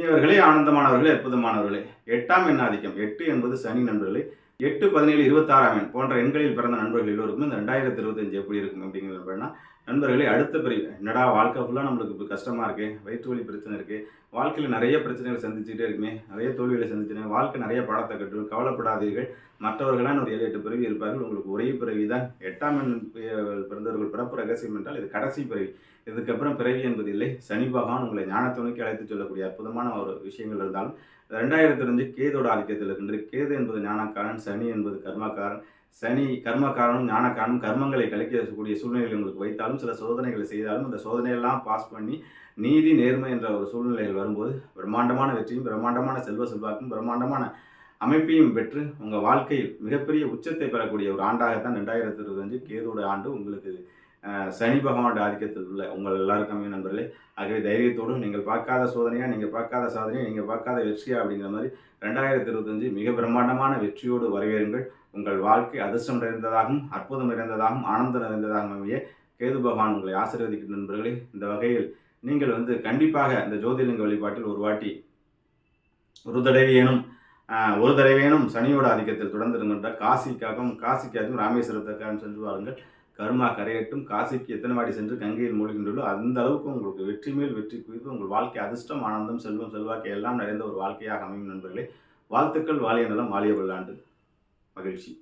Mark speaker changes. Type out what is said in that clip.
Speaker 1: இனியவர்களே ஆனந்தமானவர்களே அற்புதமானவர்களே. எட்டாம் எண்ணாதிக்கம். எட்டு என்பது சனி நண்பர்களே. எட்டு பதினேழு இருபத்தாறாம் எண் போன்ற எண்களில் பிறந்த நண்பர்கள் எல்லோருக்கும் இந்த ரெண்டாயிரத்தி இருபத்தஞ்சு எப்படி இருக்கும் அப்படிங்கிறது அப்படின்னா நண்பர்களே அடுத்த பிரிவு. என்னடா வாழ்க்கை ஃபுல்லாக நம்மளுக்கு இப்போ கஷ்டமாக இருக்கு வயிற்று வலி பிரச்சனை இருக்குது வாழ்க்கையில் நிறைய பிரச்சனைகளை சந்திச்சுட்டே இருக்குமே நிறைய தோல்விகளை சந்திச்சுட்டு வாழ்க்கை நிறைய பாடத்தை கட்டும் கவலைப்படாதீர்கள். மற்றவர்களான ஒரு ஏழு எட்டு பிறவி இருப்பார்கள். உங்களுக்கு ஒரே பிறவி தான். எட்டாம் எண் பிறந்தவர்கள் பிறப்பு ரகசியம் என்றால் இது கடைசி பிறவி. இதுக்கப்புறம் பிறவி என்பது இல்லை. சனி பகவான் உங்களை ஞானத்துணைக்கு அழைத்து சொல்லக்கூடிய அற்புதமான ஒரு விஷயங்கள் இருந்தாலும் ரெண்டாயிரத்தி அஞ்சு கேதோட ஆதிக்கத்தில் இருக்கின்ற கேது என்பது ஞானக்காரன் சனி என்பது கர்மக்காரன். சனி கர்மக்காரனும் ஞானக்காரனும் கர்மங்களை கழிக்கக்கூடிய சூழ்நிலைகள் உங்களுக்கு வைத்தாலும் சில சோதனைகளை செய்தாலும் அந்த சோதனையெல்லாம் பாஸ் பண்ணி நீதி நேர்மை என்ற ஒரு சூழ்நிலையில் வரும்போது பிரம்மாண்டமான வெற்றியும் பிரம்மாண்டமான செல்வ செல்வாக்கும் பிரம்மாண்டமான அமைப்பையும் பெற்று உங்கள் வாழ்க்கையில் மிகப்பெரிய உச்சத்தை பெறக்கூடிய ஒரு ஆண்டாகத்தான் ரெண்டாயிரத்தி இருபத்தஞ்சு கேதோட ஆண்டு உங்களுக்கு சனி பகவானோட ஆதிக்கத்தில் உள்ள உங்கள் எல்லாருக்குமே நண்பர்களே ஆகவே தைரியத்தோடும் நீங்கள் பார்க்காத சோதனையா நீங்கள் பார்க்காத சாதனையா நீங்கள் பார்க்காத வெற்றியா அப்படிங்கிற மாதிரி ரெண்டாயிரத்தி இருபத்தஞ்சு மிக பிரம்மாண்டமான வெற்றியோடு வரவேறுங்கள். உங்கள் வாழ்க்கை அதிர்ஷ்டம் நிறைந்ததாகவும் அற்புதம் நிறைந்ததாகவும் ஆனந்தம் நிறைந்ததாகவும் அமைய கேது பகவான் உங்களை ஆசீர்வதிக்கும் நண்பர்களே. இந்த வகையில் நீங்கள் வந்து கண்டிப்பாக இந்த ஜோதிலிங்க வழிபாட்டில் ஒரு வாட்டி ஒரு தடவையேனும் ஒரு தடவையேனும் சனியோட ஆதிக்கத்தில் தொடர்ந்து இருக்கின்ற காசிக்காகவும் காசிக்காகவும் ராமேஸ்வரத்துக்காகவும் சென்று வாருங்கள். கருமா கரையட்டும் காசிக்கு எத்தனை வாடி சென்று கங்கையில் மூழ்கின்றோ அந்த அளவுக்கு உங்களுக்கு வெற்றி மேல் வெற்றி குவித்து உங்கள் வாழ்க்கை அதிர்ஷ்டம் ஆனந்தம் செல்வம் செல்வாக்கு எல்லாம் நிறைந்த ஒரு வாழ்க்கையாக அமையும் நண்பர்களே. வாழ்த்துக்கள் வாலிய நலம் வாலிய விளாண்டு மகிழ்ச்சி.